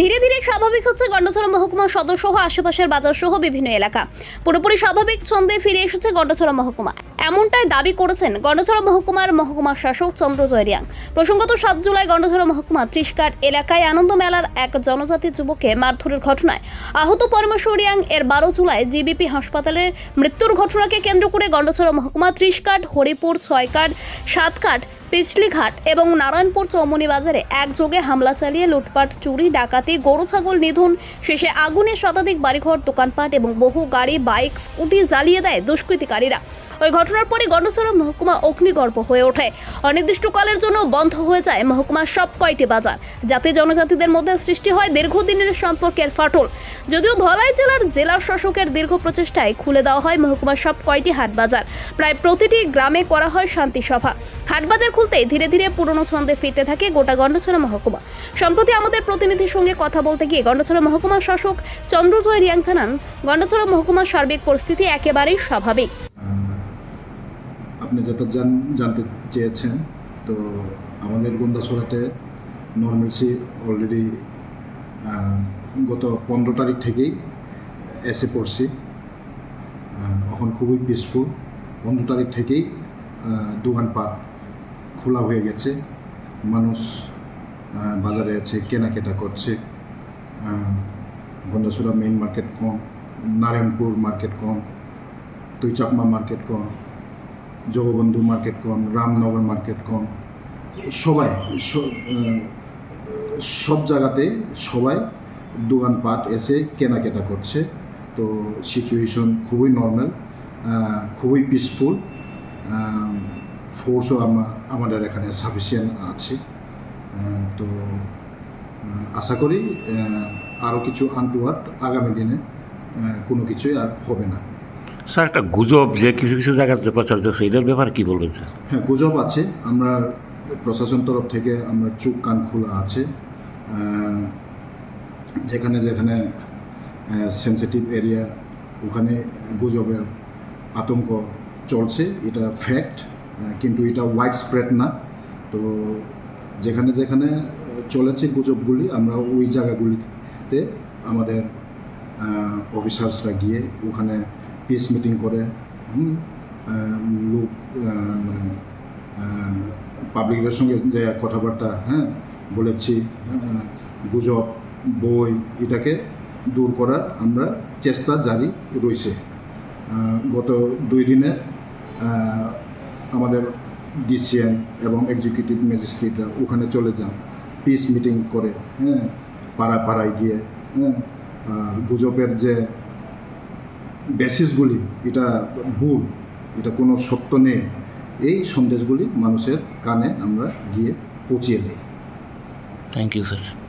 ধীরে ধীরে স্বাভাবিক হচ্ছে গন্ডছড়া মহকুমা সদর সহ আশেপাশের বাজার সহ বিভিন্ন এলাকা। পুরোপুরি স্বাভাবিক ছন্দে ফিরে এসেছে গন্ডছড়া মহকুমা। এমনটাই দাবি করেছেন গন্ডছড়া মহকুমার মহকুমা শাসক চন্দ্রজয় রিয়াং প্রসঙ্গত, সাত জুলাই গন্ডছড়া মহকুমা ত্রিশকাট এলাকায় আনন্দ মেলার এক জনজাতি যুবকে মারধরের ঘটনায় আহত পরমেশ্বর রিয়াং এর বারো জুলাই জিবিপি হাসপাতালের মৃত্যুর ঘটনাকে কেন্দ্র করে গন্ডছড়া মহকুমা ত্রিশকাট হরিপুর ছয়কাট সাতকাট পিছলিঘাট এবং নারায়ণপুর চৌমনি বাজারে একযোগে হামলা চালিয়ে লুটপাট, চুরি, ডাকাতি, গরু, ছাগল, নিধন, শেষে আগুনে শতাধিক বাড়িঘর, দোকানপাট এবং বহু গাড়ি, বাইক, স্কুটি জ্বালিয়ে দেয় দুষ্কৃতিকারীরা। ওই ঘটনার পরে গণ্ডছড়া মহকুমা অগ্নিগর্ভ হয়ে ওঠে। অনির্দিষ্টকালের জন্য বন্ধ হয়ে যায় মহকুমার সব কয়টি বাজার। যাতে জনজাতিদের মধ্যে সৃষ্টি হয় দীর্ঘদিনের সম্পর্কের ফাটল। যদিও ধলাই জেলার জেলা শাসকের দীর্ঘ প্রচেষ্টায় খুলে দেওয়া হয় মহকুমার সব কয়টি হাট বাজার। প্রায় প্রতিটি গ্রামে করা হয় শান্তি সভা। হাটবাজার খুলতেই ধীরে ধীরে পুরনো ছন্দে ফিরতে থাকে গোটা গণ্ডছড়া মহকুমা। সম্প্রতি আমাদের প্রতিনিধির সঙ্গে কথা বলতে গিয়ে গণ্ডছড়া মহকুমা শাসক চন্দ্রজয় রিয়াং জানান গণ্ডছড়া মহকুমার সার্বিক পরিস্থিতি একেবারেই স্বাভাবিক। আপনি যত জান, জানতে চেয়েছেন, তো আমাদের গন্ডাছড়াতে নর্মালসি অলরেডি গত পনেরো তারিখ থেকেই এসে পড়ছি। এখন খুবই পিসফুল পনেরো তারিখ থেকেই দোকানপাট খোলা হয়ে গেছে। মানুষ বাজারে আছে, কেনাকাটা করছে। গন্ডাছড়া মেইন মার্কেট কম, নারায়ণপুর মার্কেট কম দুই তুইচাকমা মার্কেট কম। জগবন্ধু মার্কেট কম রামনগর মার্কেট কম সবাই সব জায়গাতে সবাই দোকানপাট এসে কেনাকাটা করছে। তো সিচুয়েশন খুবই নর্মাল খুবই পিসফুল ফোর্সও আমাদের এখানে সাফিসিয়েন্ট আছে। তো আশা করি আরও কিছু আনটুয়ার্ড আগামী দিনে কোনো কিছুই আর হবে না। স্যার, একটা গুজব যে কিছু কিছু জায়গাতে প্রচারিত হচ্ছে এটার ব্যাপারে কি বলবেন, স্যার? হ্যাঁ গুজব আছে। আমরা প্রশাসন তরফ থেকে আমরা চোখ কান খোলা আছে। যেখানে যেখানে সেন্সিটিভ এরিয়া ওখানে গুজবের আতঙ্ক চলছে। এটা ফ্যাক্ট কিন্তু এটা ওয়াইড স্প্রেড না। তো যেখানে যেখানে চলেছে গুজবগুলি, আমরা ওই জায়গাগুলিতে আমাদের অফিসার্সরা গিয়ে ওখানে পিস মিটিং করে লোক মানে পাবলিকের সঙ্গে যে কথাবার্তা হ্যাঁ বলেছি গুজব, বই, এটাকে দূর করার আমরা চেষ্টা জারি রয়েছে। গত দুই দিনে আমাদের ডিসিএম এবং এক্সিকিউটিভ ম্যাজিস্ট্রেটরা ওখানে চলে যান পিস মিটিং করে হ্যাঁ পাড়ায় পাড়ায় গিয়ে হ্যাঁ গুজবের যে বেসিসগুলি এটা ভুল, এটা কোনো সত্য নেই। এই সন্দেশগুলি মানুষের কানে আমরা গিয়ে পৌঁছিয়ে দিই। Thank you sir